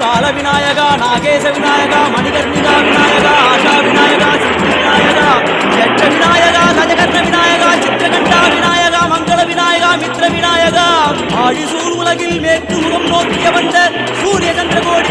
కాల వినాయక నాగేశ వినాయక మణికర్ణిక వినాయక ఆశా వినాయక సిద్ధి వినాయక జట్ట వినాయక గజకర్ణ వినాయక చిత్రకంఠ వినాయక మంగళ వినాయక మిత్ర వినాయక. ఆడి சூழ் உலகில் மேற்கு முகம் நோக்கிய வந்த சூரிய சந்திரகோடி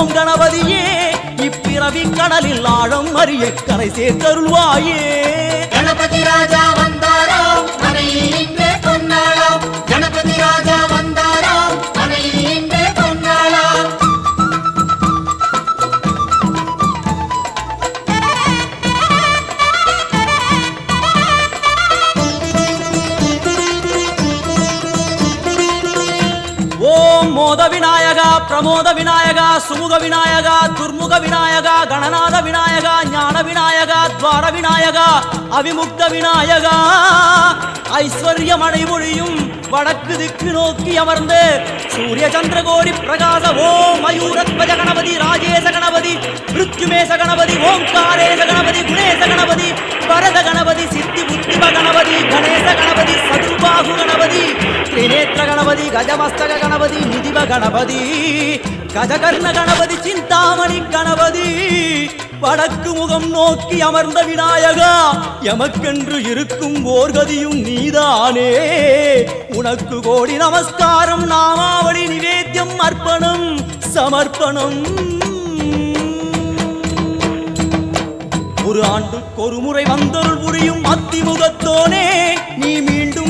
ஓம் கணபதியே இப்பிறவி கடலில் ஆழம் அறிய கரை சேர்த்தருள்வாயே. கணபதி ராஜா வந்தாராம் பிரமோத விநாயகா பிரமோத விநாயகா சுமுக விநாயகா துர்முக விநாயகா கணநாத விநாயகா ஞான விநாயகா துவார விநாயகா அவிமுக்த விநாயகா. ஐஸ்வர்யம் அடைமொழியும் வடக்கு திக்கு நோக்கி அமர்ந்து சூரிய சந்திரகோடி பிரகாச ஓம் மயூரத்வஜ கணபதி ராஜேச கணபதி மிருத்யுமேச கணபதி ஓம்காரேச கணபதி குணேச கணபதி பரத கணபதி சித்தி புத்திம கணபதி கணேச கணபதி சதுர்பாகு கணபதி திரிநேத்திர கணபதி கஜமஸ்தக கணபதி நிதிப கணபதி கஜகர்ண கணபதி சிந்தாமணி கணபதி. வடக்கு முகம் நோக்கி அமர்ந்த விநாயகா எமக்கென்று இருக்கும் ஓர்கதியும் நீதானே. உனக்கு கோடி நமஸ்காரம் நாமாவளி நிவேத்தியம் அர்ப்பணம் சமர்ப்பணம். ஒரு ஆண்டுக்கு ஒரு முறை வந்தருள் புரியும் அத்திமுகத்தோனே நீ மீண்டும் மீண்டும்